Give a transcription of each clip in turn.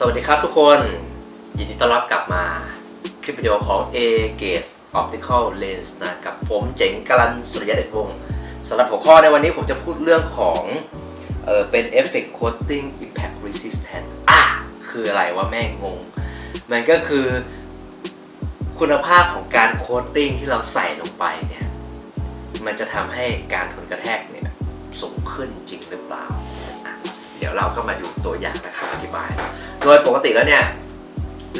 สวัสดีครับทุกคน ยินดีต้อนรับกลับมาคลิปวิดีโอของ A Gaze Optical Lens นะกับผมเจ๋งกลันสุริยะเดชวงศ์สำหรับหัวข้อในวันนี้ผมจะพูดเรื่องของเออเป็น Effect Coating Impact Resistant อะคืออะไรว่าแม่งงง มันก็คือคุณภาพของการโคตติ้งที่เราใส่ลงไปเนี่ย มันจะทำให้การทนกระแทกเนี่ยสูงขึ้นจริงหรือเปล่า เดี๋ยวเราก็มาดูตัวอย่างนะครับอธิบาย โดยปกติแล้วเนี่ย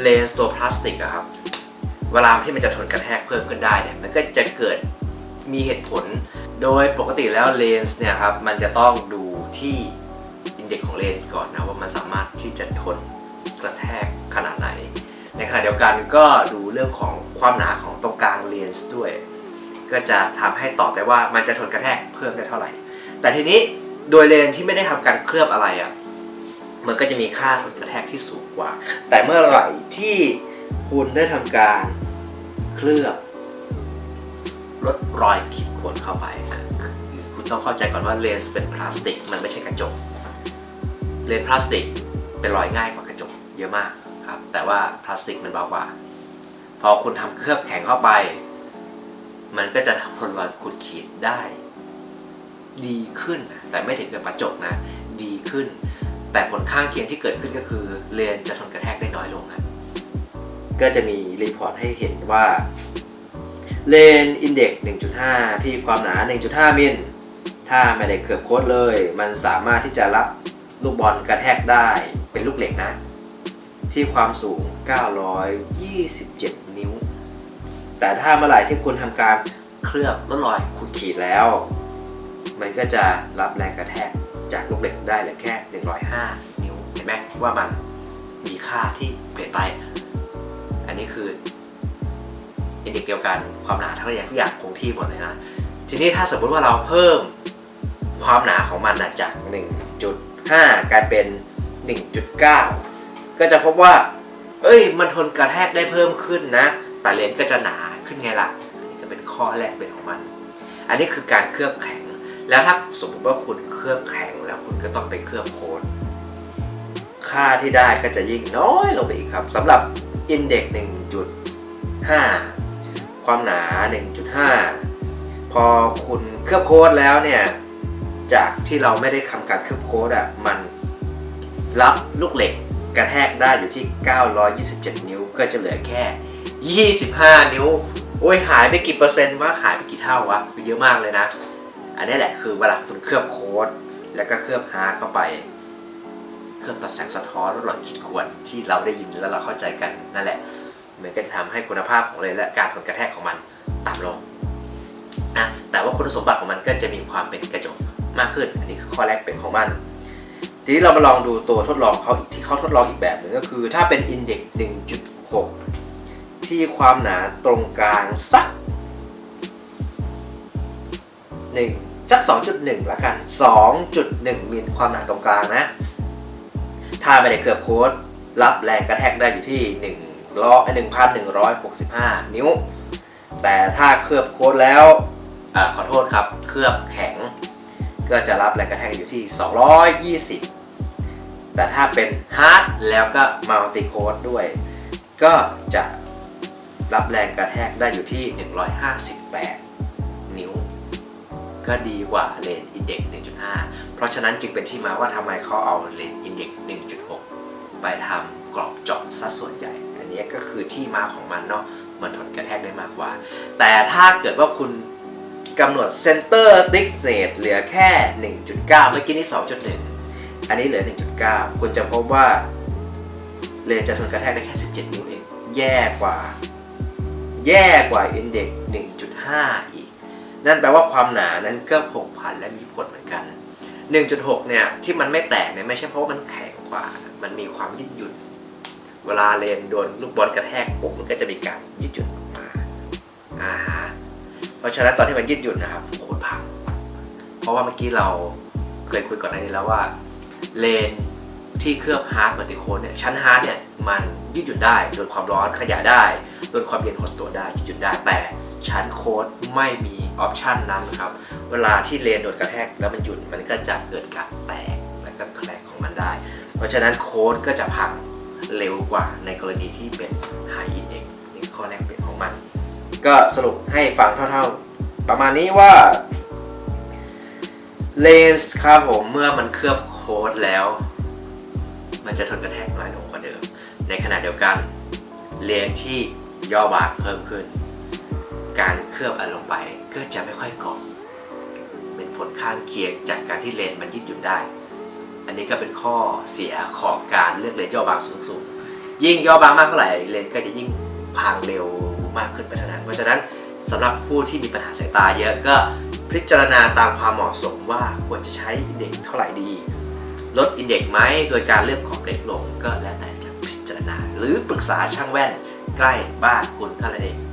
เลนส์ตัวพลาสติกอะครับ เวลาที่มันจะทนกระแทกเพิ่มขึ้นได้เนี่ย มันก็จะเกิดมีเหตุผล โดยปกติแล้วเลนส์เนี่ยครับ มันจะต้องดูที่อินเด็กซ์ของเลนส์ก่อนนะว่ามันสามารถที่จะทนกระแทกขนาดไหน ในขณะเดียวกันก็ดูเรื่องของความหนาของตรงกลางเลนส์ด้วย ก็จะทำให้ตอบได้ว่ามันจะทนกระแทกเพิ่มได้เท่าไหร่ แต่ทีนี้ โดยเลนส์ที่ไม่ได้ทำการเคลือบอะไรอะ่ะมันก็จะมีค่าทนกระแทกที่สูงกว่า แต่เมื่อไหร่ที่คุณได้ทำการเคลือบลดรอยขีดข่วนเข้าไปคุณต้องเข้าใจก่อนว่าเลนส์เป็นพลาสติก มันไม่ใช่กระจก เลนส์พลาสติกเป็นรอยง่ายกว่ากระจกเยอะมากครับ แต่ว่าพลาสติกมันเบากว่า พอคุณทำเคลือบแข็งเข้าไป มันก็จะทนรอยขูดขีดได้ ดีขึ้น แต่ไม่ถึงกับกระจกนะ ดีขึ้น แต่ผลข้างเคียงที่เกิดขึ้นก็คือเลนจะทนกระแทกได้น้อยลงครับก็จะมีรีพอร์ตให้เห็นว่าเลนอินเด็กซ์1.5 ที่ความหนา 1.5 มิล ถ้าไม่ได้เกือบโค้ดเลย มันสามารถที่จะรับลูกบอลกระแทกได้เป็นลูกเหล็กนะ ที่ความสูง 927 นิ้ว แต่ถ้าเมื่อไหร่ที่คุณทำการเคลือบลดรอยขูดขีดแล้ว มันก็จะรับแรงกระแทกจากลูกเหล็กได้เหลือแค่ 105 นิ้ว เห็นไหมว่ามันมีค่าที่เปลี่ยนไป อันนี้คืออินดิกเดียวกันความหนาทั้งระยะทุกอย่างคงที่หมดเลยนะ ทีนี้ถ้าสมมติว่าเราเพิ่มความหนาของมันนะจาก 1.5 กลายเป็น 1.9 ก็จะพบว่า เอ้ย มันทนกระแทกได้เพิ่มขึ้นนะ แต่เลนส์ก็จะหนาขึ้นไงล่ะนี่ก็เป็นข้อแรกเป็นของมัน อันนี้คือการเคลือบแข็ง แล้วถ้าสมมติว่าคุณเคลือบแข็งแล้วคุณก็ต้องไปเคลือบโคนค่าที่ได้ก็จะยิ่งน้อยลงไปอีกครับสำหรับ Index 1.5 ความหนา 1.5 พอคุณเคลือบโค้ดแล้วเนี่ย จากที่เราไม่ได้ทำการเคลือบโค้ดอะมันรับลูกเหล็กกระแทกได้อยู่ที่ 927 นิ้ว ก็จะเหลือแค่ 25 นิ้ว โอ้ยหายไปกี่เปอร์เซ็นต์ว่าหายไปกี่เท่าวะเยอะมากเลยนะ อันนี้แหละคือเวลาคุณเคลือบโค้ดแล้วก็เคลือบฮาร์ดเข้าไป เคลือบตัดแสงสะท้อนลดหลอดขีดข่วนที่เราได้ยินแล้วเราเข้าใจกันนั่นแหละมันก็จะทำให้คุณภาพของเลนและการทนกระแทกของมันต่ำลงนะแต่ว่าคุณสมบัติของมันก็จะมีความเป็นกระจกมากขึ้น อันนี้คือข้อแรกเป็นของมัน ทีนี้เรามาลองดูตัวทดลองเขาอีกที่เขาทดลองอีกแบบหนึ่งก็คือ ถ้าเป็น Index 1.6 ที่ความหนาตรงกลางสัก1 จัก 2.1 ละกัน 2.1 มิลความหนาตรงกลางนะถ้าไม่ได้เคลือบโค้ดรับแรงกระแทกได้อยู่ที่1ล้อ1,165 นิ้ว แต่ถ้าเคลือบโค้ดแล้วอขอโทษครับ เคลือบแข็ง ก็จะรับแรงกระแทกอยู่ที่ 220 แต่ถ้าเป็นฮาร์ดแล้วก็มัลติโค้ดด้วย ก็จะรับแรงกระแทกได้อยู่ที่ 158 ก็ดีกว่าเลนอินเด็ก1.5 เพราะฉะนั้นจึงเป็นที่มาว่าทำไมเขาเอาเลนอินเด็ก1.6 ไปทำกรอบเจาะซะส่วนใหญ่ อันนี้ก็คือที่มาของมันเนาะมันทนกระแทกได้มากกว่า แต่ถ้าเกิดว่าคุณกำหนดเซนเตอร์ติ๊กเ e เหลือแค่ 1.9 เมื่อกี้นี้2.1 อันนี้เหลือ 1.9 คุณจะพบว่าเลนจะทนกระแทกได้แค่ 17 นิ้วเอง แย่กว่า แย่กว่าอินเด็ก1.5อี นั่นแปลว่าความหนานั้นก็ผกผันและมีผลเหมือนกัน 1.6 เนี่ยที่มันไม่แตกเนี่ยไม่ใช่เพราะว่ามันแข็งกว่า มันมีความยืดหยุ่น เวลาเลนโดนลูกบอลกระแทกปุ๊บมันก็จะมีการยืดหยุ่นออกมาอ่าฮะเพราะฉะนั้นตอนที่มันยืดหยุ่นนะครับโคตรพัง เพราะว่าเมื่อกี้เราเคยคุยก่อนหน้านี้แล้วว่าเลนที่เคลือบฮาร์ดมัลติโคนเนี่ยชั้นฮาร์ดเนี่ยมันยืดหยุ่นได้โดนความร้อนขยายได้โดนความเย็นหดตัวได้ยืดหยุ่นได้แต่ ชั้นโค้ดไม่มีออปชันนั้นครับ เวลาที่เลนโดนกระแทกแล้วมันหยุดมันก็จะเกิดการแตกแล้วก็แคลกของมันได้ เพราะฉะนั้นโค้ดก็จะพังเร็วกว่าในกรณีที่เป็น High Index นี่ข้อแรกเปลี่ยนของมัน ก็สรุปให้ฟังเท่าๆ ประมาณนี้ว่าเลนส์ครับผมเมื่อมันเคลือบโค้ดแล้ว มันจะทนกระแทกน้อยลงกว่าเดิม ในขณะเดียวกันเลนที่ย่อบางเพิ่มขึ้น การเคลือบอันลงไปก็จะไม่ค่อยเกาะเป็นผลข้างเคียงจากการที่เลนมันยืดหยุ่นได้ อันนี้ก็เป็นข้อเสียของการเลือกเลนย่อบางสูงๆ ยิ่งย่อบางมากเท่าไหร่เลนก็จะยิ่งพังเร็วมากขึ้นไปเท่านั้น เพราะฉะนั้นสำหรับผู้ที่มีปัญหาสายตาเยอะก็พิจารณาตามความเหมาะสมว่าควรจะใช้อินเด็กเท่าไหร่ดี ลดอินเด็กไหมโดยการเลือกขอบเล็กลงก็แล้วแต่จะพิจารณา หรือปรึกษาช่างแว่นใกล้บ้านคุณเท่านั้นเอง